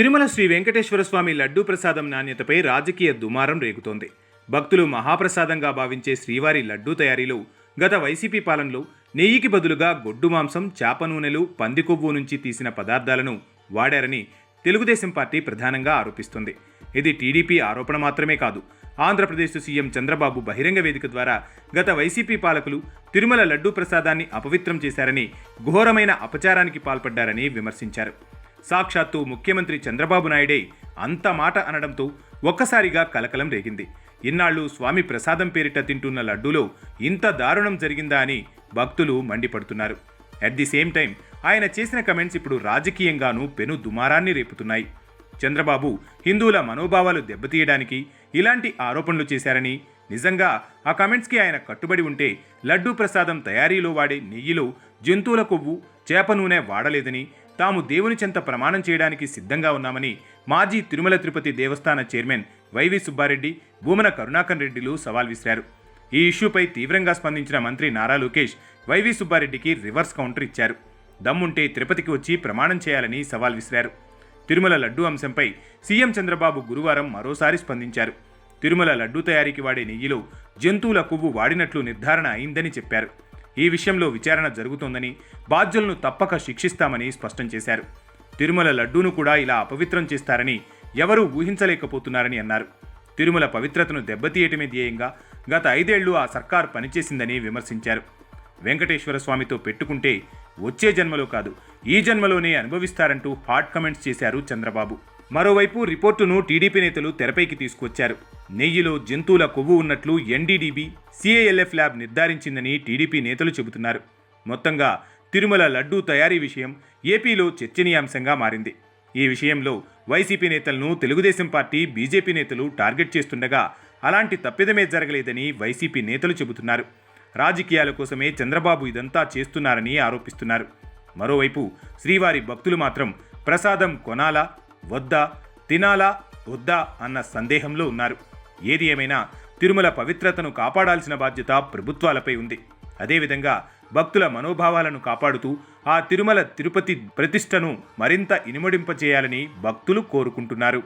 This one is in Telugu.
తిరుమల శ్రీ వెంకటేశ్వర స్వామి లడ్డూ ప్రసాదం నాణ్యతపై రాజకీయ దుమారం రేగుతోంది. భక్తులు మహాప్రసాదంగా భావించే శ్రీవారి లడ్డూ తయారీలో గత వైసీపీ పాలనలో నెయ్యికి బదులుగా గొడ్డు మాంసం చేప నూనెలు పంది కొవ్వు నుంచి తీసిన పదార్థాలను వాడారని తెలుగుదేశం పార్టీ ప్రధానంగా ఆరోపిస్తుంది. ఇది టీడీపీ ఆరోపణ మాత్రమే కాదు. ఆంధ్రప్రదేశ్ సీఎం చంద్రబాబు బహిరంగ వేదిక ద్వారా గత వైసీపీ పాలకులు తిరుమల లడ్డూ ప్రసాదాన్ని అపవిత్రం చేశారని ఘోరమైన అపచారానికి పాల్పడ్డారని విమర్శించారు. సాక్షాత్తు ముఖ్యమంత్రి చంద్రబాబు నాయుడే అంత మాట అనడంతో ఒక్కసారిగా కలకలం రేగింది. ఇన్నాళ్ళు స్వామి ప్రసాదం పేరిట తింటున్న లడ్డూలో ఇంత దారుణం జరిగిందా అని భక్తులు మండిపడుతున్నారు. అట్ ది సేమ్ టైం ఆయన చేసిన కమెంట్స్ ఇప్పుడు రాజకీయంగానూ పెను దుమారాన్ని రేపుతున్నాయి. చంద్రబాబు హిందువుల మనోభావాలు దెబ్బతీయడానికి ఇలాంటి ఆరోపణలు చేశారని నిజంగా ఆ కమెంట్స్కి ఆయన కట్టుబడి ఉంటే లడ్డూ ప్రసాదం తయారీలో వాడే నెయ్యిలో జంతువుల కొవ్వు చేప నూనె వాడలేదని తాము దేవుని చెంత ప్రమాణం చేయడానికి సిద్ధంగా ఉన్నామని మాజీ తిరుమల తిరుపతి దేవస్థాన chairman Y V Subbareddy Bhumana Karunakar రెడ్డిలు సవాల్ విసిరారు. ఈ ఇష్యూపై తీవ్రంగా స్పందించిన మంత్రి నారా లోకేష్ వైవి సుబ్బారెడ్డికి రివర్స్ కౌంటర్ ఇచ్చారు. దమ్ముంటే తిరుపతికి వచ్చి ప్రమాణం చేయాలని సవాల్ విసిరారు. తిరుమల లడ్డు అంశంపై సీఎం చంద్రబాబు గురువారం మరోసారి స్పందించారు. తిరుమల లడ్డు తయారీకి వాడే నెయ్యిలో జంతువుల కొవ్వు వాడినట్లు నిర్ధారణ అయిందని చెప్పారు. ఈ విషయంలో విచారణ జరుగుతోందని బాధ్యులను తప్పక శిక్షిస్తామని స్పష్టం చేశారు. తిరుమల లడ్డూను కూడా ఇలా అపవిత్రం చేస్తారని ఎవరూ ఊహించలేకపోతున్నారని అన్నారు. తిరుమల పవిత్రతను దెబ్బతీయటమే ధ్యేయంగా గత ఐదేళ్ళు ఆ సర్కార్ పనిచేసిందని విమర్శించారు. వెంకటేశ్వర స్వామితో పెట్టుకుంటే వచ్చే జన్మలో కాదు ఈ జన్మలోనే అనుభవిస్తారంటూ హాట్ కమెంట్స్ చేశారు చంద్రబాబు. మరోవైపు రిపోర్టును టీడీపీ నేతలు తెరపైకి తీసుకొచ్చారు. నెయ్యిలో జంతువుల కొవ్వు ఉన్నట్లు ఎన్డీడీబీ సిఏఎల్ఎఫ్ ల్యాబ్ నిర్ధారించిందని టీడీపీ నేతలు చెబుతున్నారు. మొత్తంగా తిరుమల లడ్డూ తయారీ విషయం ఏపీలో చర్చనీయాంశంగా మారింది. ఈ విషయంలో వైసీపీ నేతలను తెలుగుదేశం పార్టీ బీజేపీ నేతలు టార్గెట్ చేస్తుండగా అలాంటి తప్పిదమే జరగలేదని వైసీపీ నేతలు చెబుతున్నారు. రాజకీయాల కోసమే చంద్రబాబు ఇదంతా చేస్తున్నారని ఆరోపిస్తున్నారు. మరోవైపు శ్రీవారి భక్తులు మాత్రం ప్రసాదం కొనాలా వద్దా తినాలా వద్దా అన్న సందేహంలో ఉన్నారు. ఏది ఏమైనా తిరుమల పవిత్రతను కాపాడాల్సిన బాధ్యత ప్రభుత్వాలపై ఉంది. అదేవిధంగా భక్తుల మనోభావాలను కాపాడుతూ ఆ తిరుమల తిరుపతి ప్రతిష్టను మరింత ఇనుమడింపజేయాలని భక్తులు కోరుకుంటున్నారు.